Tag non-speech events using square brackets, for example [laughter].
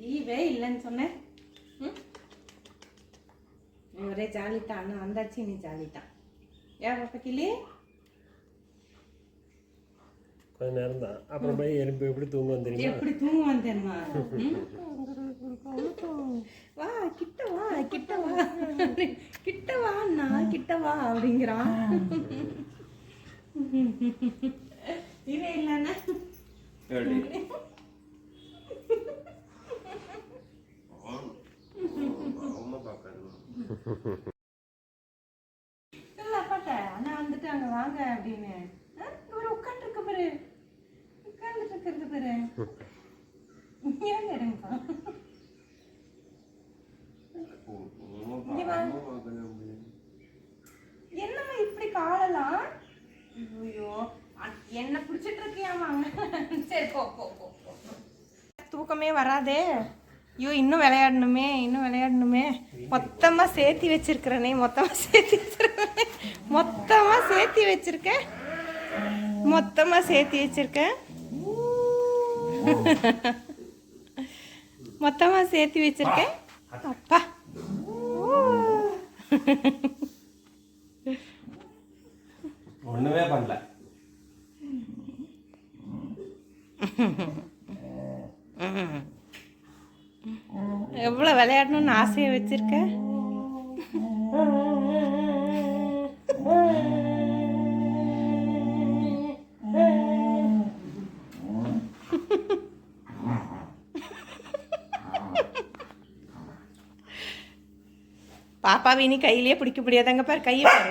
லீவே இல்லைன்னு சொன்னேன் ம்? நீ ஒரே ஜாலித்தான் அண்ணன் வந்தாச்சு நீ ஜாலித்தான் ஏன் பாப்பா கிளி கொஞ்ச நேரம் தான். அப்புறம் போய் எறும்பு எப்படி தூங்குவோம் தெரியுமா? எப்படி தூங்குவான் தெரியுமா? [laughs] வா கிட்ட வா கிட்ட வா. கிட்ட வா அண்ணா கிட்ட வா அப்படிங்கிறான். இவே இல்லைன்னா இல்ல அப்பாட்ட அண்ணா வந்துட்டாங்க வாங்க அப்படின்னு. இருக்கிறது பேரு என்னம்மா இப்படி காலலாம் ஐயோ என்ன பிடிச்சிட்டு இருக்கியாமா சரி போ போ போ தூக்கமே வராதே. ஐயோ இன்னும் விளையாடணுமே இன்னும் விளையாடணுமே. மொத்தமாக சேர்த்தி வச்சிருக்கிறனே மொத்தமாக சேர்த்தி வச்சிருக்கேன் மொத்தமாக சேர்த்தி வச்சிருக்கேன். மொத்தமாக சேர்த்தி வச்சிருக்கேன். [laughs] மொத்தமா சேர்த்தி வச்சிருக்கேன். அப்பா. [laughs] ஒண்ணுமே பண்ணல. எவ்வளோ விளையாடணும்னு ஆசையை வச்சிருக்க? [laughs] பாப்பாவை இனி கையிலேயே பிடிக்க முடியாதாங்க பாரு கையை பாரு.